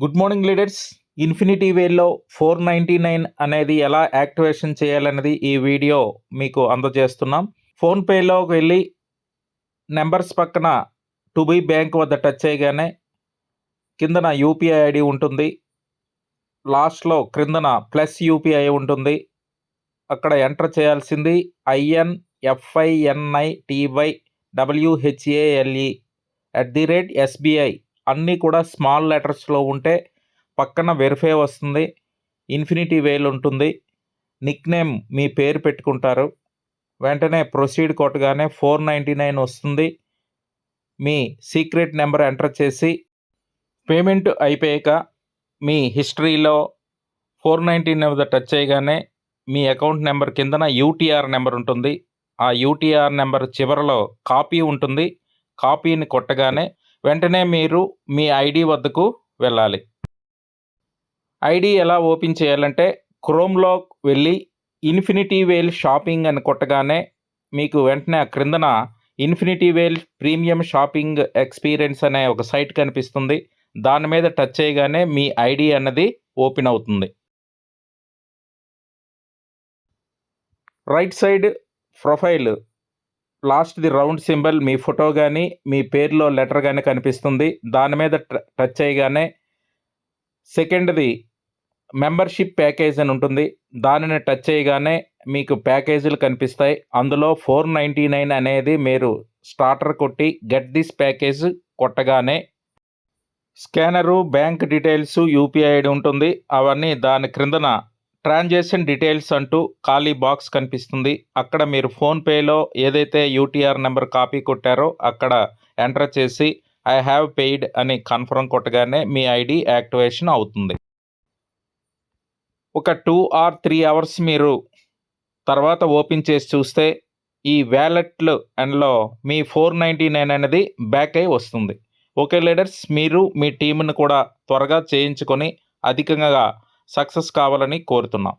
Good morning leaders. Infinity వేల్లో four ninety nine అనేది ఎలా యాక్టివేషన్ చేయాలనేది ఈ వీడియో మీకు అందజేస్తున్నాం. ఫోన్పేలోకి వెళ్ళి నెంబర్స్ పక్కన టు బీ బ్యాంక్ వద్ద టచ్ చేయగానే కిందన యూపీఐ ఐడి ఉంటుంది. లాస్ట్లో క్రిందన ప్లస్ యూపీఐ ఉంటుంది. అక్కడ ఎంటర్ చేయాల్సింది I N F I N I T Y W H A L E at the rate SBI అన్నీ కూడా స్మాల్ లెటర్స్లో ఉంటే పక్కన వెరిఫై వస్తుంది. ఇన్ఫినిటీ వేల్ ఉంటుంది. నిక్ నేమ్ మీ పేరు పెట్టుకుంటారు. వెంటనే ప్రొసీడ్ కొట్టగానే ఫోర్ నైంటీ నైన్ వస్తుంది. మీ సీక్రెట్ నెంబర్ ఎంటర్ చేసి పేమెంట్ అయిపోయాక మీ హిస్టరీలో ఫోర్ నైంటీ నైన్ టచ్ చేయగానే మీ అకౌంట్ నెంబర్ కిందన యూటీఆర్ నెంబర్ ఉంటుంది. ఆ యూటీఆర్ నెంబర్ చివరలో కాపీ ఉంటుంది. కాపీని కొట్టగానే వెంటనే మీరు మీ ఐడి వద్దకు వెళ్ళాలి. ఐడి ఎలా ఓపెన్ చేయాలంటే క్రోమ్లో వెళ్ళి ఇన్ఫినిటీ వేల్ షాపింగ్ అని కొట్టగానే మీకు వెంటనే ఆ క్రిందన infinity whale premium shopping experience అనే ఒక సైట్ కనిపిస్తుంది. దాని మీద టచ్ చేయగానే మీ ఐడి అన్నది ఓపెన్ అవుతుంది. రైట్ సైడ్ ప్రొఫైల్ లాస్ట్ది రౌండ్ సింబల్ మీ ఫోటో కానీ మీ పేరులో లెటర్ కానీ కనిపిస్తుంది. దాని మీద ట- టచ్ చేయగానే సెకండ్ది మెంబర్షిప్ ప్యాకేజ్ అని ఉంటుంది. దానిని టచ్ చేయగానే మీకు ప్యాకేజీలు కనిపిస్తాయి. అందులో ఫోర్ నైంటీ నైన్ అనేది మీరు స్టార్టర్ కొట్టి గెట్ దిస్ ప్యాకేజ్ కొట్టగానే scanner bank details UPI ID ఉంటుంది. అవన్నీ దాని క్రిందన ట్రాన్సాక్షన్ డీటెయిల్స్ అంటూ ఖాళీ బాక్స్ కనిపిస్తుంది. అక్కడ మీరు ఫోన్పేలో ఏదైతే యూటీఆర్ నెంబర్ కాపీ కొట్టారో అక్కడ ఎంటర్ చేసి ఐ హ్యావ్ పెయిడ్ అని కన్ఫర్మ్ కొట్టగానే మీ ఐడి యాక్టివేషన్ అవుతుంది. ఒక టూ ఆర్ త్రీ అవర్స్ మీరు తర్వాత ఓపెన్ చేసి చూస్తే ఈ వ్యాలెట్లు అండ్లో మీ ఫోర్ నైంటీ నైన్ అనేది బ్యాక్ అయి వస్తుంది. ఓకే లీడర్స్ మీరు మీ టీంను కూడా త్వరగా చేయించుకొని అధికంగా సక్సెస్ కావాలని కోరుతున్నాం.